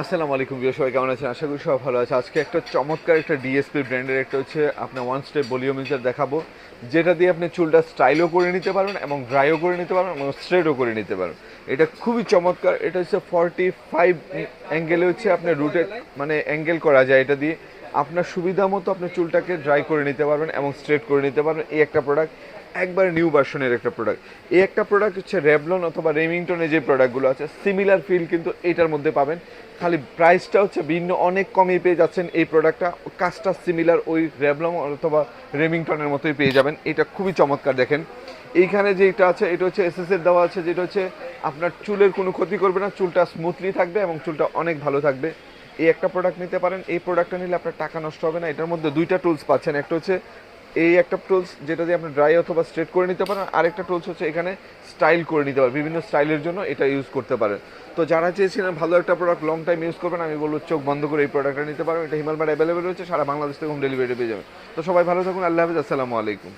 আসসালামু আলাইকুম বিয় সবাই কেমন আছেন? আশা করি সব ভালো আছে। আজকে একটা চমৎকার একটা ডিএসপি ব্র্যান্ডের একটা হচ্ছে আপনার ওয়ান স্টেপ ভলিউমিটার দেখাবো, যেটা দিয়ে আপনি চুলটা স্টাইলও করে নিতে পারবেন এবং ড্রাইও করে নিতে পারবেন এবং স্ট্রেটও করে নিতে পারবেন। এটা খুবই চমৎকার। এটা হচ্ছে ফর্টি ফাইভ অ্যাঙ্গেলে হচ্ছে আপনার রুটেড মানে অ্যাঙ্গেল করা যায় এটা দিয়ে। আপনার সুবিধা মতো আপনি চুলটাকে ড্রাই করে নিতে পারবেন এবং স্ট্রেট করে নিতে পারবেন। এই একটা প্রোডাক্ট একবার নিউ ভার্সনের একটা প্রোডাক্ট এই একটা প্রোডাক্ট হচ্ছে রেভলন অথবা রেমিংটনে যে প্রোডাক্টগুলো আছে সিমিলার ফিল কিন্তু এটার মধ্যে পাবেন। খালি প্রাইসটা হচ্ছে ভিন্ন, অনেক কমে পেয়ে যাচ্ছেন এই প্রোডাক্টটা কাজটা সিমিলার ওই রেভলন অথবা রেমিংটনের মতোই পেয়ে যাবেন। এটা খুবই চমৎকার দেখেন। এইখানে যেটা আছে, এটা হচ্ছে এসএস এর দেওয়া আছে, যেটা হচ্ছে আপনার চুলের কোনো ক্ষতি করবে না, চুলটা স্মুথলি থাকবে এবং চুলটা অনেক ভালো থাকবে। এই একটা প্রোডাক্ট নিতে পারেন। এই প্রোডাক্টটা নিলে আপনার টাকা নষ্ট হবে না। এটার মধ্যে দুইটা টুলস পাচ্ছেন। একটা হচ্ছে এই একটা টুলস যেটা দিয়ে আপনি ড্রাই অথবা স্ট্রেট করে নিতে পারেন আরেকটা টুলস হচ্ছে এখানে স্টাইল করে নিতে পারেন, বিভিন্ন স্টাইলের জন্য এটা ইউজ করতে পারেন। তো যারা চেয়েছিলেন ভালো একটা প্রোডাক্ট লং টাইম ইউজ করবেন, আমি বলব চোখ বন্ধ করে এই প্রোডাক্টটা নিতে পারবেন, এটা হিমালবার অ্যাভেলেবেল রয়েছে, সারা বাংলাদেশ থেকে হোম ডেলিভারি পেয়ে যাবেন। তো সবাই ভালো থাকুন, আল্লাহ হাফিজ, আসসালামু আলাইকুম।